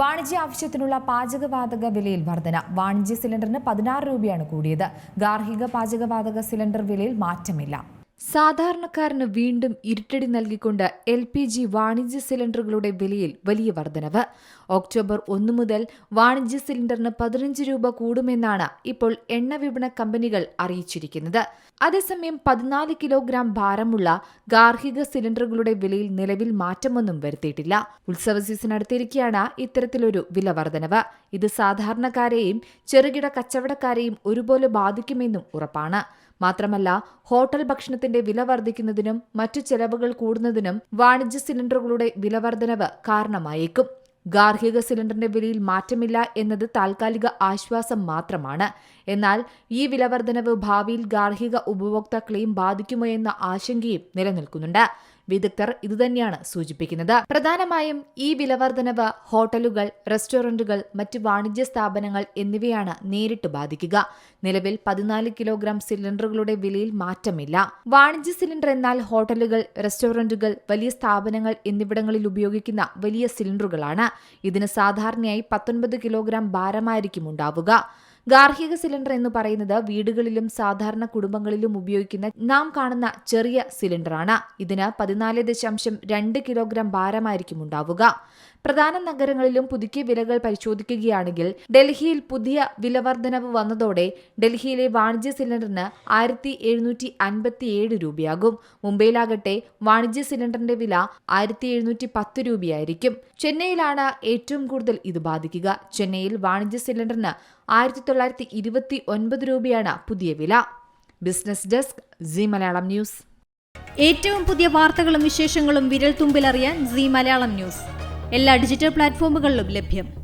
വാണിജ്യ ആവശ്യത്തിനുള്ള പാചകവാതക വിലയിൽ വർധന. വാണിജ്യ സിലിണ്ടറിന് പതിനാറ് രൂപയാണ് കൂടിയത്. ഗാർഹിക പാചകവാതക സിലിണ്ടർ വിലയിൽ മാറ്റമില്ല. സാധാരണക്കാരന് വീണ്ടും ഇരുട്ടടി നൽകിക്കൊണ്ട് എൽ പി ജി വാണിജ്യ സിലിണ്ടറുകളുടെ വിലയിൽ വലിയ വർധനവ്. ഒക്ടോബർ ഒന്ന് മുതൽ വാണിജ്യ സിലിണ്ടറിന് പതിനഞ്ച് രൂപ കൂടുമെന്നാണ് ഇപ്പോൾ എണ്ണ വിപണ കമ്പനികൾ അറിയിച്ചിരിക്കുന്നത്. അതേസമയം പതിനാല് കിലോഗ്രാം ഭാരമുള്ള ഗാർഹിക സിലിണ്ടറുകളുടെ വിലയിൽ നിലവിൽ മാറ്റമൊന്നും വരുത്തിയിട്ടില്ല. ഉത്സവ സീസൺ അടുത്തിരിക്കെയാണ് ഇത്തരത്തിലൊരു വില വർധനവ്. ഇത് സാധാരണക്കാരെയും ചെറുകിട കച്ചവടക്കാരെയും ഒരുപോലെ ബാധിക്കുമെന്നും ഉറപ്പാണ്. മാത്രമല്ല ഹോട്ടൽ ഭക്ഷണത്തിന്റെ വില വർദ്ധിക്കുന്നതിനും മറ്റു ചെലവുകൾ കൂടുന്നതിനും വാണിജ്യ സിലിണ്ടറുകളുടെ വില വർധനവ് കാരണമായേക്കും. ഗാർഹിക സിലിണ്ടറിന്റെ വിലയിൽ മാറ്റമില്ല എന്നത് താൽക്കാലിക ആശ്വാസം മാത്രമാണ്. എന്നാൽ ഈ വിലവർദ്ധനവ് ഭാവിയിൽ ഗാർഹിക ഉപഭോക്താക്കളെയും ബാധിക്കുമോ എന്ന ആശങ്കയും നിലനിൽക്കുന്നുണ്ട്. വിദഗ്ധർ ഇതുതന്നെയാണ് സൂചിപ്പിക്കുന്നത്. പ്രധാനമായും ഈ വിലവർദ്ധനവ് ഹോട്ടലുകൾ റെസ്റ്റോറന്റുകൾ മറ്റ് വാണിജ്യ സ്ഥാപനങ്ങൾ എന്നിവയാണ് നേരിട്ട് ബാധിക്കുക. നിലവിൽ പതിനാല് കിലോഗ്രാം സിലിണ്ടറുകളുടെ വിലയിൽ മാറ്റമില്ല. വാണിജ്യ സിലിണ്ടർ എന്നാൽ ഹോട്ടലുകൾ റെസ്റ്റോറന്റുകൾ വലിയ സ്ഥാപനങ്ങൾ എന്നിവിടങ്ങളിൽ ഉപയോഗിക്കുന്ന വലിയ സിലിണ്ടറുകളാണ്. ഇതിന് സാധാരണയായി പത്തൊൻപത് കിലോഗ്രാം ഭാരമായിരിക്കും ഉണ്ടാവുക. ഗാർഹിക സിലിണ്ടർ എന്ന് പറയുന്നത് വീടുകളിലും സാധാരണ കുടുംബങ്ങളിലും ഉപയോഗിക്കുന്ന നാം കാണുന്ന ചെറിയ സിലിണ്ടറാണ്. ഇതിന് പതിനാല് ദശാംശം രണ്ട് കിലോഗ്രാം ഭാരമായിരിക്കും ഉണ്ടാവുക. പ്രധാന നഗരങ്ങളിലും പുതുക്കിയ വിലകൾ പരിശോധിക്കുകയാണെങ്കിൽ ഡൽഹിയിൽ പുതിയ വിലവർദ്ധനവ് വന്നതോടെ ഡൽഹിയിലെ വാണിജ്യ സിലിണ്ടറിന് ആയിരത്തി എഴുന്നൂറ്റി അൻപത്തിയേഴ് രൂപയാകും. മുംബൈയിലാകട്ടെ വാണിജ്യ സിലിണ്ടറിന്റെ വില ആയിരത്തി എഴുന്നൂറ്റി പത്ത് രൂപയായിരിക്കും. ചെന്നൈയിലാണ് ഏറ്റവും കൂടുതൽ ഇത് ബാധിക്കുക. ചെന്നൈയിൽ വാണിജ്യ സിലിണ്ടറിന് ആയിരത്തി തൊള്ളായിരത്തി ഇരുപത്തി ഒൻപത് രൂപയാണ് പുതിയ വില. Business desk Zee Malayalam news. ഏറ്റവും പുതിയ വാർത്തകളും വിശേഷങ്ങളും വിരൽ തുമ്പിലറിയാൻ ജി മലയാളം ന്യൂസ്. എല്ലാ ഡിജിറ്റൽ പ്ലാറ്റ്ഫോമുകളിലും ലഭ്യം.